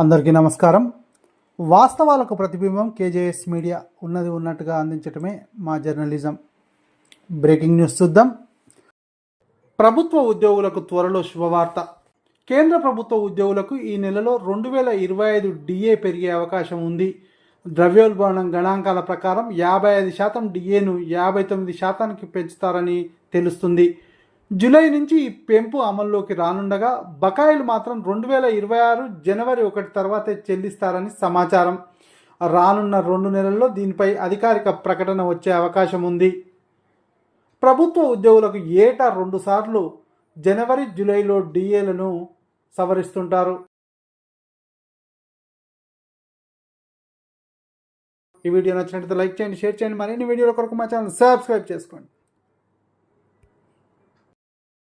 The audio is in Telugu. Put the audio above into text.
అందరికీ నమస్కారం. వాస్తవాలకు ప్రతిబింబం కేజేఎస్ మీడియా ఉన్నది ఉన్నట్టుగా అందించటమే మా జర్నలిజం. బ్రేకింగ్ న్యూస్ చూద్దాం. ప్రభుత్వ ఉద్యోగులకు త్వరలో శుభవార్త. కేంద్ర ప్రభుత్వ ఉద్యోగులకు ఈ నెలలో రెండు వేల ఇరవై ఐదు డిఏ పెరిగే అవకాశం ఉంది. ద్రవ్యోల్బణం గణాంకాల ప్రకారం యాభై ఐదు శాతం డిఏను యాభై తొమ్మిది శాతానికి పెంచుతారని తెలుస్తుంది. జూలై నుంచి ఈ పెంపు అమల్లోకి రానుండగా బకాయిలు మాత్రం రెండు వేల ఇరవై ఆరు జనవరి ఒకటి తర్వాతే చెల్లిస్తారని సమాచారం. రానున్న రెండు నెలల్లో దీనిపై అధికారిక ప్రకటన వచ్చే అవకాశం ఉంది. ప్రభుత్వ ఉద్యోగులకు ఏటా రెండుసార్లు జనవరి జూలైలో డిఏలను సవరిస్తుంటారు. ఈ వీడియో నచ్చినట్లయితే లైక్ చేయండి షేర్ చేయండి. మరిన్ని వీడియోల కొరకు మా ఛానల్ సబ్స్క్రైబ్ చేసుకోండి.